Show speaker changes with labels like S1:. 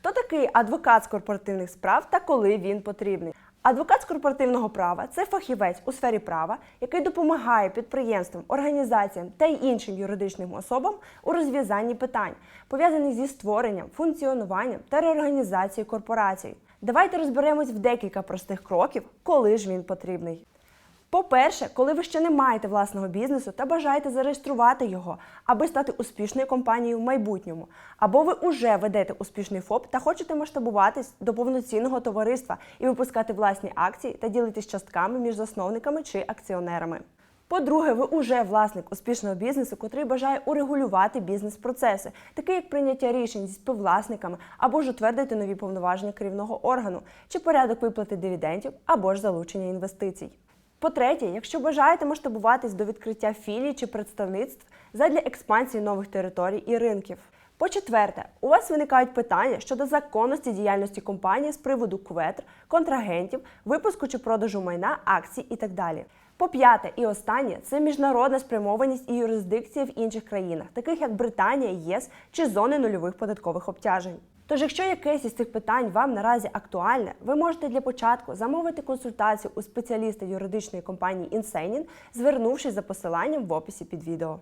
S1: Хто такий адвокат з корпоративних справ та коли він потрібний? Адвокат з корпоративного права це фахівець у сфері права, який допомагає підприємствам, організаціям та й іншим юридичним особам у розв'язанні питань, пов'язаних зі створенням, функціонуванням та реорганізацією корпорацій. Давайте розберемось в декілька простих кроків, коли ж він потрібний. По-перше, коли ви ще не маєте власного бізнесу та бажаєте зареєструвати його, аби стати успішною компанією в майбутньому, або ви вже ведете успішний ФОП та хочете масштабуватись до повноцінного товариства і випускати власні акції та ділитись частками між засновниками чи акціонерами. По-друге, ви уже власник успішного бізнесу, котрий бажає урегулювати бізнес-процеси, такі як прийняття рішень зі співвласниками, або ж утвердити нові повноваження керівного органу, чи порядок виплати дивідендів, або ж залучення інвестицій. По-третє, якщо бажаєте масштабуватись до відкриття філій чи представництв задля експансії нових територій і ринків. По-четверте, у вас виникають питання щодо законності діяльності компанії з приводу кветр, контрагентів, випуску чи продажу майна, акцій і так далі. По-п'яте і останнє це міжнародна спрямованість і юрисдикція в інших країнах, таких як Британія, ЄС чи зони нульових податкових обтяжень. Тож, якщо якесь із цих питань вам наразі актуальне, ви можете для початку замовити консультацію у спеціаліста юридичної компанії Інсенін, звернувшись за посиланням в описі під відео.